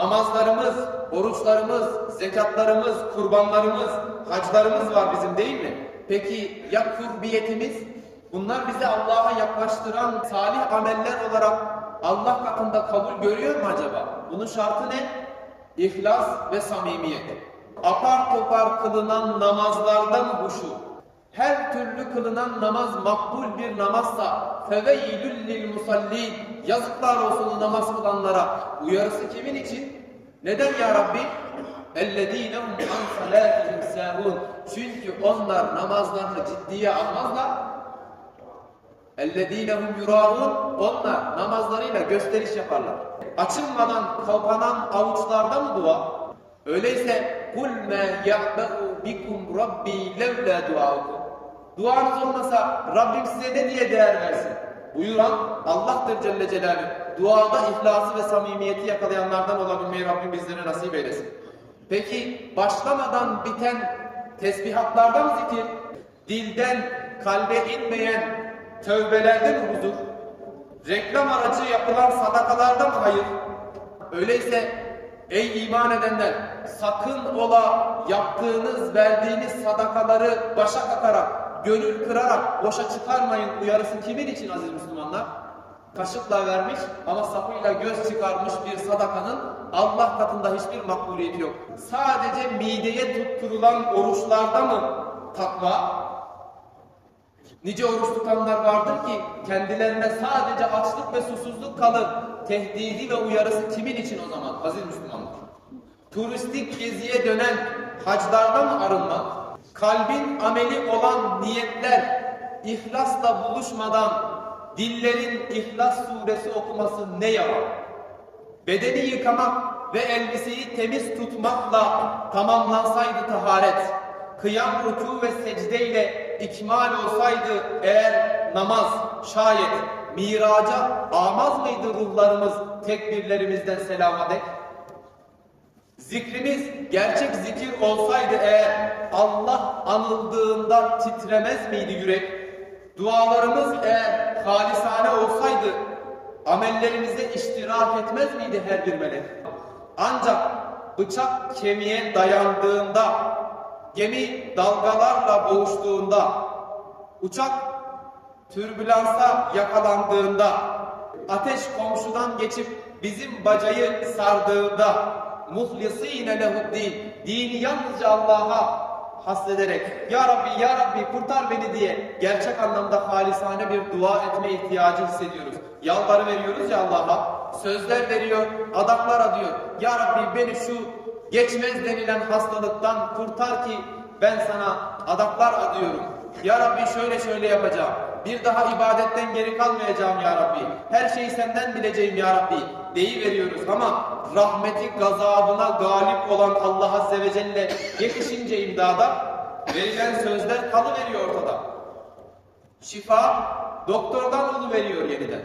Namazlarımız, oruçlarımız, zekatlarımız, kurbanlarımız, haclarımız var bizim değil mi? Peki ya kurbiyetimiz? Bunlar bizi Allah'a yaklaştıran salih ameller olarak Allah katında kabul görüyor mu acaba? Bunun şartı ne? İhlas ve samimiyet. Apar topar kılınan namazlarda mı huşu? Her türlü kılınan namaz makbul bir namazsa feveylül lil musallin yazıklar olsun o namaz kılanlara. Uyarısı kimin için? Neden ya Rabbi? اَلَّذ۪ينَ هُمْ عَنْ صَلَاتِهِمْ سَاهُونَ Çünkü onlar namazlarını ciddiye almazlar. اَلَّذ۪ينَ هُمْ يُرَاءُونَ Onlar namazlarıyla gösteriş yaparlar. Açılmadan kapanan avuçlarda mı dua? Öyleyse قُلْ مَا يَعْبَهُ بِكُمْ رَبِّي لَوْلَا دُعَاءُكُمْ Duanız olmasa Rabbim size ne diye değer versin? Buyuran Allah'tır Celle Celaluhu. Duada ihlası ve samimiyeti yakalayanlardan olabilmeyi Rabbim bizlere nasip eylesin. Peki başlamadan biten tesbihatlarda mı zikir? Dilden kalbe inmeyen tövbelerde mi huzur? Reklam aracı yapılan sadakalarda mı hayır? Öyleyse ey iman edenler sakın ola yaptığınız verdiğiniz sadakaları başa kakarak, gönül kırarak boşa çıkarmayın uyarısı kimin için aziz Müslümanlar? Kaşıkla vermiş ama sapıyla göz çıkarmış bir sadakanın Allah katında hiçbir makbuliyeti yok. Sadece mideye tutturulan oruçlarda mı takva? Nice oruç tutanlar vardır ki kendilerine sadece açlık ve susuzluk kalır. Tehdidi ve uyarısı kimin için o zaman aziz Müslümanlar? Turistik geziye dönen haclarda mı arınmak? Kalbin ameli olan niyetler ihlasla buluşmadan dillerin İhlas suresi okuması ne yalan? Bedeni yıkamak ve elbiseyi temiz tutmakla tamamlansaydı taharet, kıyam, rükû ve secde ile ikmal olsaydı eğer namaz şayet miraca almaz mıydı ruhlarımız tekbirlerimizden selama dek? Zikrimiz gerçek zikir olsaydı eğer Allah anıldığında titremez miydi yürek? Dualarımız eğer halisane olsaydı amellerimize iştirak etmez miydi her bir melek? Ancak bıçak kemiğe dayandığında, gemi dalgalarla boğuştuğunda, uçak türbülansa yakalandığında, ateş komşudan geçip bizim bacayı sardığında, muhlisine lehuddin, dini yalnızca Allah'a hasrederek Ya Rabbi Ya Rabbi kurtar beni diye gerçek anlamda halisane bir dua etme ihtiyacı hissediyoruz. Yalvarı veriyoruz ya Allah'a. Sözler veriyor, adaklar adıyor. Ya Rabbi beni şu geçmez denilen hastalıktan kurtar ki ben sana adaklar adıyorum. Ya Rabbi şöyle şöyle yapacağım. Bir daha ibadetten geri kalmayacağım ya Rabbi. Her şeyi senden bileceğim ya Rabbi. Deyi veriyoruz ama rahmeti gazabına galip olan Allah Azze ve Celle yetişince imdada verilen sözler kalıveriyor ortada. Şifa doktordan ulu veriyor yeniden.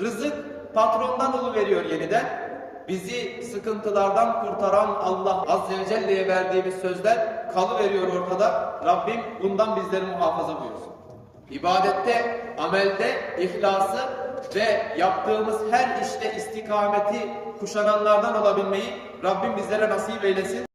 Rızık patrondan ulu veriyor yeniden. Bizi sıkıntılardan kurtaran Allah Azze ve Celle'ye verdiğimiz sözler kalıveriyor ortada. Rabbim bundan bizleri muhafaza buyursun. İbadette, amelde, ihlası ve yaptığımız her işte istikameti kuşananlardan olabilmeyi Rabbim bizlere nasip eylesin.